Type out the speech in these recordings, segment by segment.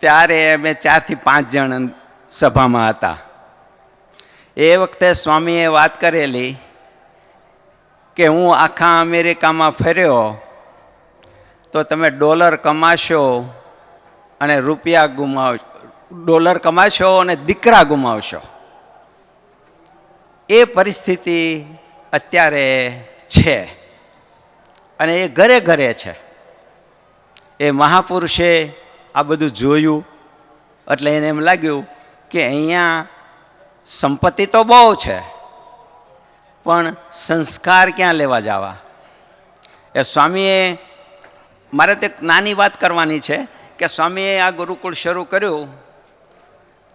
ત્યારે અમે ચારથી પાંચ જણ સભામાં હતા. એ વખતે સ્વામીએ વાત કરેલી કે હું આખા અમેરિકામાં ફર્યો તો તમે ડોલર કમાશો અને રૂપિયા ગુમાવ, ડોલર કમાશો અને દીકરા ગુમાવશો. એ પરિસ્થિતિ અત્યારે છે અને એ ઘરે ઘરે છે. એ મહાપુરુષે આ બધું જોયું. એટલે એને એમ લાગ્યું કે અહીંયા સંપત્તિ તો બહુ છે, પણ સંસ્કાર ક્યાં લેવા જવા? એ સ્વામીએ, મારે તે નાની વાત કરવાની છે કે સ્વામીએ આ ગુરુકુળ શરૂ કર્યું,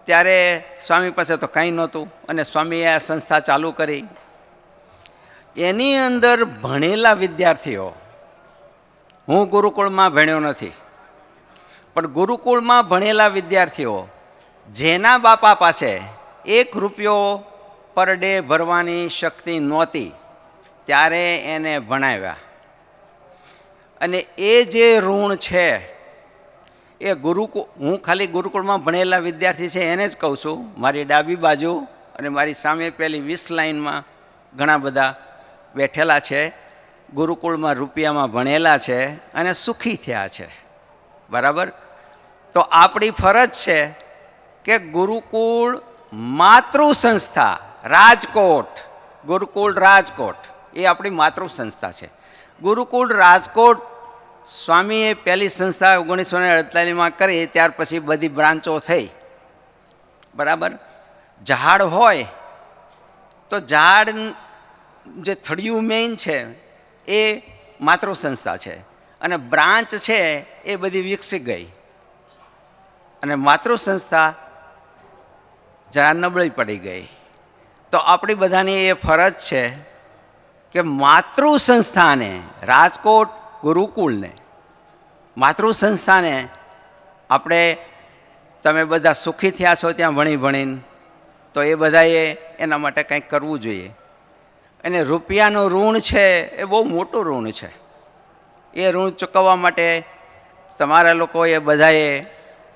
ત્યારે સ્વામી પાસે તો કંઈ નહોતું અને સ્વામીએ આ સંસ્થા ચાલુ કરી. એની અંદર ભણેલા વિદ્યાર્થીઓ, હું ગુરુકુળમાં ભણ્યો નથી. પણ ગુરુકુળમાં ભણેલા વિદ્યાર્થીઓ, જેના બાપા પાસે એક રૂપિયો પર ડે ભરવાની શક્તિ નહોતી, ત્યારે એને ભણાવ્યા. અને એ જે ઋણ છે, એ ગુરુકુળ હું ખાલી ગુરુકુળમાં ભણેલા વિદ્યાર્થી છે એને જ કહું છું, મારી ડાબી બાજુ અને મારી સામે પેલી વીસ લાઈનમાં ઘણા બધા બેઠેલા છે, ગુરુકુળમાં રૂપિયામાં ભણેલા છે અને સુખી થયા છે. બરાબર? તો આપણી ફરજ છે કે ગુરુકુળ માતૃ સંસ્થા રાજકોટ. ગુરુકુળ રાજકોટ, એ આપણી માતૃ સંસ્થા છે. ગુરુકુળ રાજકોટ સ્વામીએ પહેલી સંસ્થા ઓગણીસો ને અડતાલીસમાં કરી, ત્યાર પછી બધી બ્રાન્ચો થઈ. બરાબર? ઝાડ હોય, તો ઝાડ જે થળિયું મેઇન છે, એ માતૃ સંસ્થા છે. અને બ્રાન્ચ છે, એ બધી વિકસી ગઈ. અને માતૃ સંસ્થા જરા નબળી પડી ગઈ. તો આપણી બધાની એ ફરજ છે કે માતૃ સંસ્થાને રાજકોટ ગુરુકુળને માતૃ સંસ્થાને આપણે, તમે બધા સુખી થયા છો ત્યાં ભણી ભણીને, તો એ બધાએ એના માટે કંઈક કરવું જોઈએ. અને રૂપિયાનું ઋણ છે એ બહુ મોટું ઋણ છે. એ ઋણ ચૂકવવા માટે તમારા લોકોએ બધાએ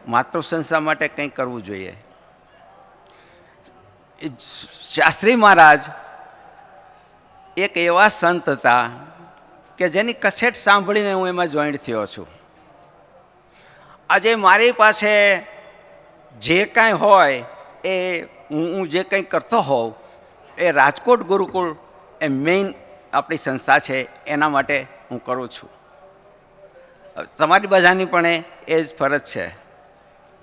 માતૃ સંસ્થા માટે કંઈક કરવું જોઈએ? શાસ્ત્રી મહારાજ એક એવા સંત હતા કે જેની કસેટ સાંભળીને હું એમાં જોઈન્ટ થયો છું. આજે મારી પાસે જે કાંઈ હોય એ હું જે કંઈ કરતો હોઉં, એ રાજકોટ ગુરુકુળ એ મેઇન આપણી સંસ્થા છે, એના માટે હું કરું છું. તમારી બધાની પણ એ જ ફરજ છે.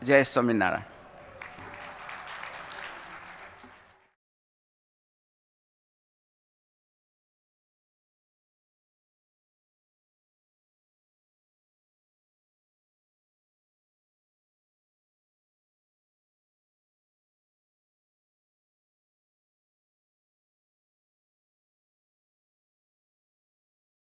જય સ્વામિનારાયણ